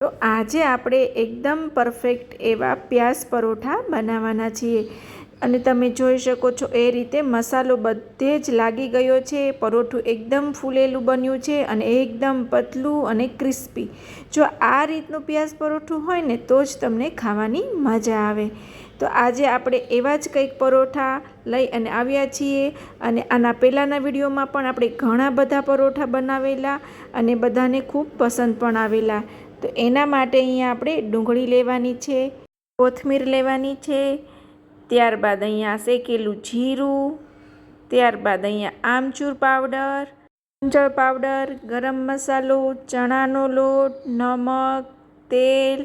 તો આજે આપણે એકદમ પરફેક્ટ એવા પ્યાસ પરોઠા બનાવવાના છીએ. અને તમે જોઈ શકો છો એ રીતે મસાલો બધે જ લાગી ગયો છે. પરોઠું એકદમ ફૂલેલું બન્યું છે અને એકદમ પતલું અને ક્રિસ્પી. જો આ રીતનું પ્યાસ પરોઠું હોય ને તો જ તમને ખાવાની મજા આવે. તો આજે આપણે એવા જ કંઈક પરોઠા લઈ અને આવ્યા છીએ. અને આના પહેલાંના વિડીયોમાં પણ આપણે ઘણા બધા પરોઠા બનાવેલા અને બધાને ખૂબ પસંદ પણ આવેલા. તો એના માટે અહીંયા આપણે ડુંગળી લેવાની છે, કોથમીર લેવાની છે, ત્યારબાદ અહીંયા શેકેલું જીરું, ત્યારબાદ અહીંયા આમચૂર પાવડર સંચળ પાવડર, ગરમ મસાલો, ચણાનો લોટ, નમક, તેલ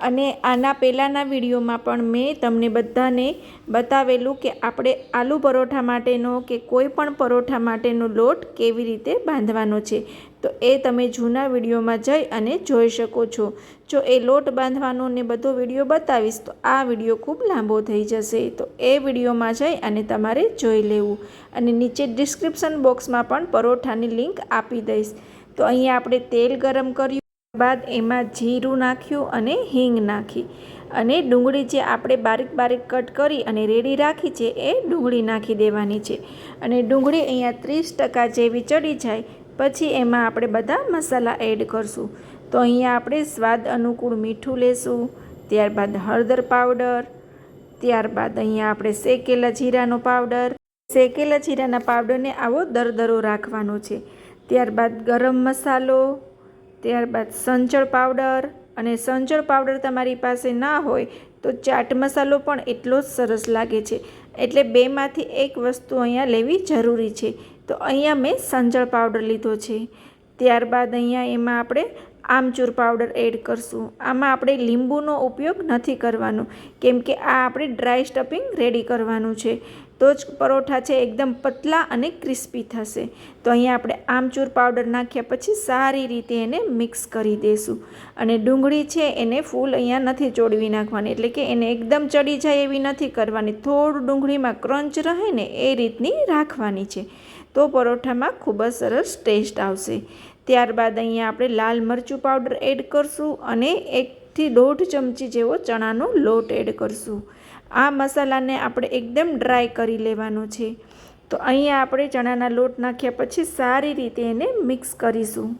અને આના પહેલાંના વિડીયોમાં પણ મેં તમને બધાને બતાવેલું કે આપણે આલુ પરોઠા માટેનો કે કોઈ પણ પરોઠા માટેનો લોટ કેવી રીતે બાંધવાનો છે. તો એ તમે જૂના વિડીયોમાં જઈ અને જોઈ શકો છો. જો એ લોટ બાંધવાનો ને બધો વીડિયો બતાવીશ તો આ વીડિયો ખૂબ લાંબો થઈ જશે. તો એ વિડીયોમાં જઈ અને તમારે જોઈ લેવું. અને નીચે ડિસ્ક્રિપ્શન બોક્સમાં પણ પરોઠાની લિંક આપી દઈશ. તો અહીંયા આપણે તેલ ગરમ કર્યું. બાદ એમાં જીરું નાખ્યું અને હિંગ નાખી. અને ડુંગળી જે આપણે બારીક બારીક કટ કરી અને રેડી રાખી છે, એ ડુંગળી નાખી દેવાની છે. અને ડુંગળી અહીંયા ત્રીસ ટકા જેવી ચડી જાય, પછી એમાં આપણે બધા મસાલા એડ કરશું. તો અહીંયા આપણે સ્વાદ અનુકૂળ મીઠું લેશું, ત્યારબાદ હળદર પાવડર, ત્યારબાદ અહીંયા આપણે શેકેલા જીરાનો પાવડર. શેકેલા જીરાના પાવડરને આવો દરદરો રાખવાનો છે. ત્યારબાદ ગરમ મસાલો ત્યારબાદ સંચળ પાવડર અને સંચળ પાવડર તમારી પાસે ના હોય તો ચાટ મસાલો પણ એટલો જ સરસ લાગે છે. એટલે બેમાંથી એક વસ્તુ અહીંયા લેવી જરૂરી છે. તો અહીંયા મેં સંચળ પાવડર લીધો છે. ત્યારબાદ અહીંયા એમાં આપણે આમચૂર પાવડર એડ કરશું. આમાં આપણે લીંબુનો ઉપયોગ નથી કરવાનો. કેમ કે આ આપણે ડ્રાય સ્ટફિંગ રેડી કરવાનું છે. તો જ પરોઠા છે, એકદમ પતલા અને ક્રિસ્પી થશે. તો અહીંયા આપણે આમચૂર પાવડર નાખ્યા પછી સારી રીતે એને મિક્સ કરી દઈશું અને ડુંગળી છે એને ફૂલ અહીંયા નથી ચોડવી નાખવાની, એટલે કે એને એકદમ ચડી જાય એવી નથી કરવાની. થોડું ડુંગળીમાં ક્રંચ રહે ને એ રીતની રાખવાની છે. તો પરોઠામાં ખૂબ જ સરસ ટેસ્ટ આવશે. ત્યારબાદ અહીંયા આપણે લાલ મરચું પાવડર એડ કરશું અને એકથી દોઢ ચમચી જેવો ચણાનો લોટ એડ કરશું. આ મસાલાને આપણે એકદમ ડ્રાય કરી લેવાનો છે. તો અહીંયા આપણે ચણાના લોટ નાખ્યા પછી સારી રીતે એને મિક્સ કરીશું.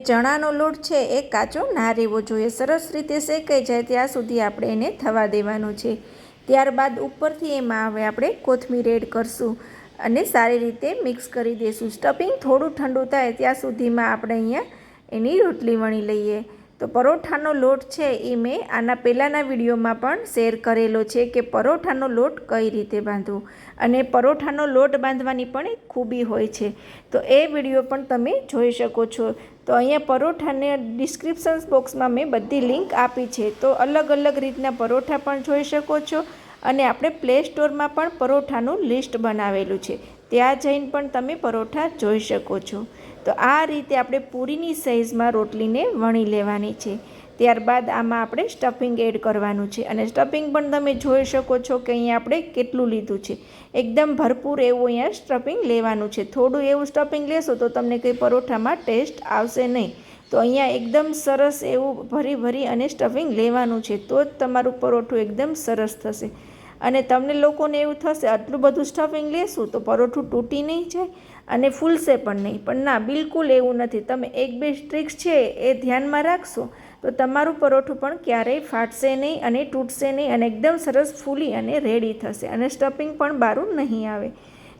ચણાનો લોટ છે એ કાચો ના રહેવો જોઈએ. સરસ રીતે શેકાઈ જાય ત્યાં સુધી આપણે એને થવા દેવાનું છે. ત્યારબાદ ઉપરથી એમાં હવે આપણે કોથમીર એડ કરશું અને સારી રીતે મિક્સ કરી દઈશું સ્ટફિંગ થોડું ઠંડુ થાય ત્યાં સુધીમાં આપણે અહીંયા એની રોટલી વણી લઈએ. તો પરોઠાનો લોટ છે એ મેં આના પહેલાંના વિડીયોમાં પણ શેર કરેલો છે કે પરોઠાનો લોટ કઈ રીતે બાંધવો. અને પરોઠાનો લોટ બાંધવાની પણ એક ખૂબી હોય છે. તો એ વીડિયો પણ તમે જોઈ શકો છો. તો અહીંયા પરોઠાને ડિસ્ક્રિપ્શન્સ બોક્સમાં મેં બધી લિંક આપી છે. તો અલગ અલગ રીતના પરોઠા પણ જોઈ શકો છો. અને આપણે પ્લે સ્ટોરમાં પણ પરોઠાનું લિસ્ટ બનાવેલું છે. ત્યાં જઈને પણ તમે પરોઠા જોઈ શકો છો. તો આ રીતે આપણે પૂરીની સાઇઝમાં રોટલીને વણી લેવાની છે. ત્યારબાદ આમાં આપણે સ્ટફિંગ એડ કરવાનું છે. અને સ્ટફિંગ પણ તમે જોઈ શકો છો કે અહીંયા આપણે કેટલું લીધું છે. એકદમ ભરપૂર એવું અહીંયા સ્ટફિંગ લેવાનું છે. થોડું એવું સ્ટફિંગ લેશો તો તમને કંઈ પરોઠામાં ટેસ્ટ આવશે નહીં. તો અહીંયા એકદમ સરસ એવું ભરી ભરી અને સ્ટફિંગ લેવાનું છે. તો જ તમારું પરોઠું એકદમ સરસ થશે. અને તમને લોકોને એવું થશે, આટલું બધું સ્ટફિંગ લેશું તો પરોઠું તૂટી નહીં જાય અને ફૂલશે પણ નહીં. પણ ના, બિલકુલ એવું નથી. તમે એક બે ટ્રિક્સ છે એ ધ્યાનમાં રાખશો, તો તમારું પરોઠું પણ ક્યારેય ફાટશે નહીં અને તૂટશે નહીં અને એકદમ સરસ ફૂલી અને રેડી થશે અને સ્ટફિંગ પણ બારું નહીં આવે.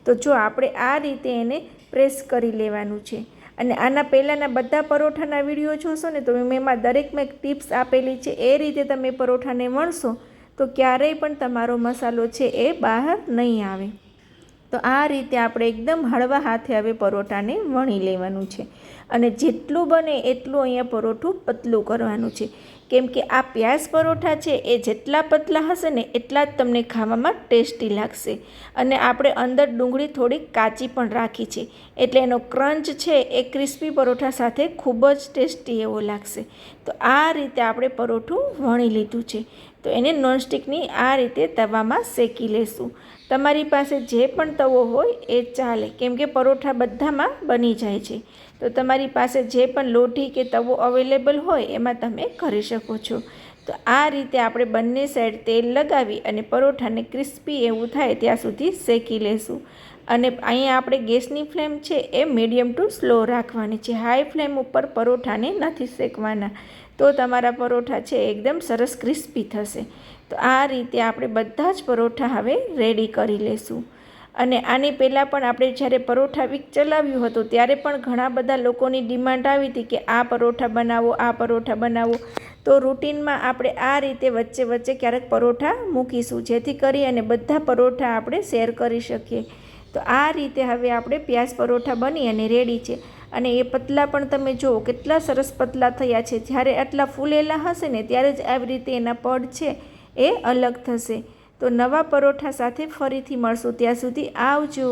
તો જો આપણે આ રીતે એને પ્રેસ કરી લેવાનું છે. અને આના પહેલાંના બધા પરોઠાના વીડિયો જોશો ને, તો મેં એમાં દરેક મેં ટિપ્સ આપેલી છે. એ રીતે તમે પરોઠાને વણશો તો ક્યારેય પણ તમારો મસાલો છે એ બહાર નહીં આવે. તો આ રીતે આપણે એકદમ હળવા હાથે હવે પરોઠાને વણી લેવાનું છે. અને જેટલું બને એટલું અહીંયા પરોઠું પતલું કરવાનું છે. કેમ કે આ પ્યાજ પરોઠા છે, એ જેટલા પતલા હશે ને એટલા જ તમને ખાવામાં ટેસ્ટી લાગશે. અને આપણે અંદર ડુંગળી થોડીક કાચી પણ રાખી છે. એટલે એનો ક્રંચ છે, એ ક્રિસ્પી પરોઠા સાથે ખૂબ જ ટેસ્ટી એવો લાગશે. તો આ રીતે આપણે પરોઠું વણી લીધું છે. તો એને નોનસ્ટિકની આ રીતે તવામાં શેકી લેશું. તમારી પાસે જે પણ તવો હોય, એ ચાલે. કેમ કે પરોઠા બધામાં બની જાય છે. તો તમારી પાસે જે પણ લોઢી કે તવો અવેલેબલ હોય એમાં તમે કરી શકો છો. તો આ રીતે આપણે બંને સાઈડ તેલ લગાવી અને પરોઠાને ક્રિસ્પી એવું થાય ત્યાં સુધી શેકી લેશું. અને અહીંયા આપણે ગેસની ફ્લેમ છે એ મીડિયમ ટુ સ્લો રાખવાની છે. હાઈ ફ્લેમ ઉપર પરોઠાને નથી શેકવાના. તો તમારા પરોઠા છે એકદમ સરસ ક્રિસ્પી થશે. તો આ રીતે આપણે બધા જ પરોઠા હવે રેડી કરી લેશું. અને આની પહેલાં પણ આપણે જ્યારે પરોઠા વીક ચલાવ્યું હતું, ત્યારે પણ ઘણા બધા લોકોની ડિમાન્ડ આવી હતી કે આ પરોઠા બનાવો, આ પરોઠા બનાવો. તો રૂટિનમાં આપણે આ રીતે વચ્ચે વચ્ચે ક્યારેક પરોઠા મૂકીશું, જેથી કરી અને બધા પરોઠા આપણે શેર કરી શકીએ. તો આ રીતે હવે આપણે પ્યાજ પરોઠા બની અને રેડી છે. અને એ પતલા પણ તમે જુઓ કેટલા સરસ પતલા થયા છે. જ્યારે આટલા ફૂલેલા હશે ને, ત્યારે જ આવી રીતે એના પડ છે એ અલગ થશે. તો નવા પરોઠા સાથે ફરીથી મળશું ત્યાં સુધી આવજો